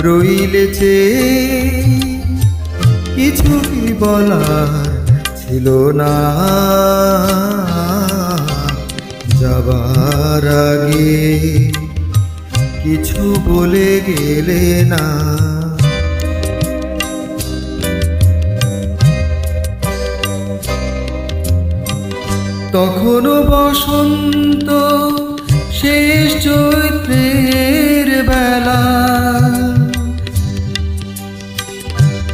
রইলেছে। কিছু কি বলার ছিল না। যাবার আগে কিছু বলে গেলে না। তখনও বসন্ত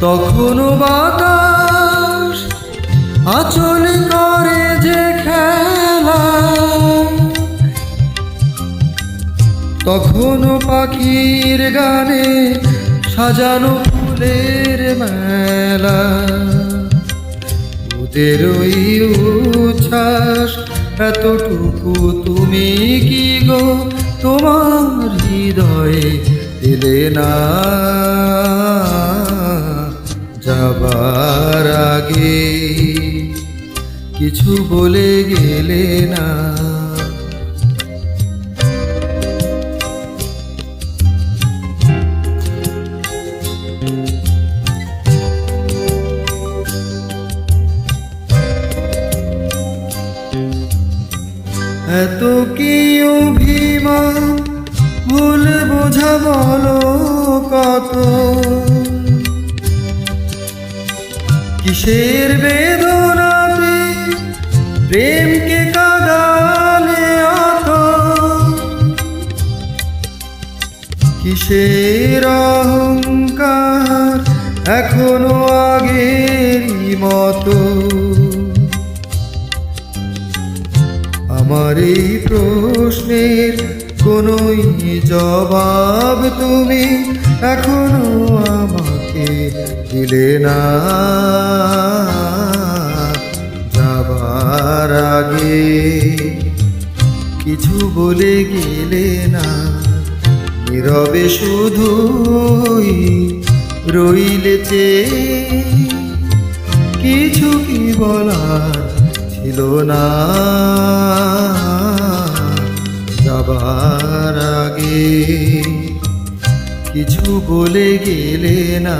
তখনও বাতাস আচল করে যে খেলা। তখনও পাখির গানে সাজানো ফুলের মেলা। ওদের ওই উচ্ছ্বাস, এতটুকু তুমি কি গো? তোমার হৃদয়ে দিলে না। যাবার আগে কিছু বলে গেলে না। এত কি অভিমান? ভুল বোঝা বলো কত? কিসের বেদনাতে প্রেমকে কাদালে অত কিসের অহংকার এখনও আগের মতো? আমার এই প্রশ্নের কোনোই জবাব তুমি এখনও আমাকে দিলে না। আগে কিছু বলে গেলে না, নীরবে শুধুই রইলেছে কিছু কি বলার ছিল না, যাবার আগে। কিছু বলে গেলে না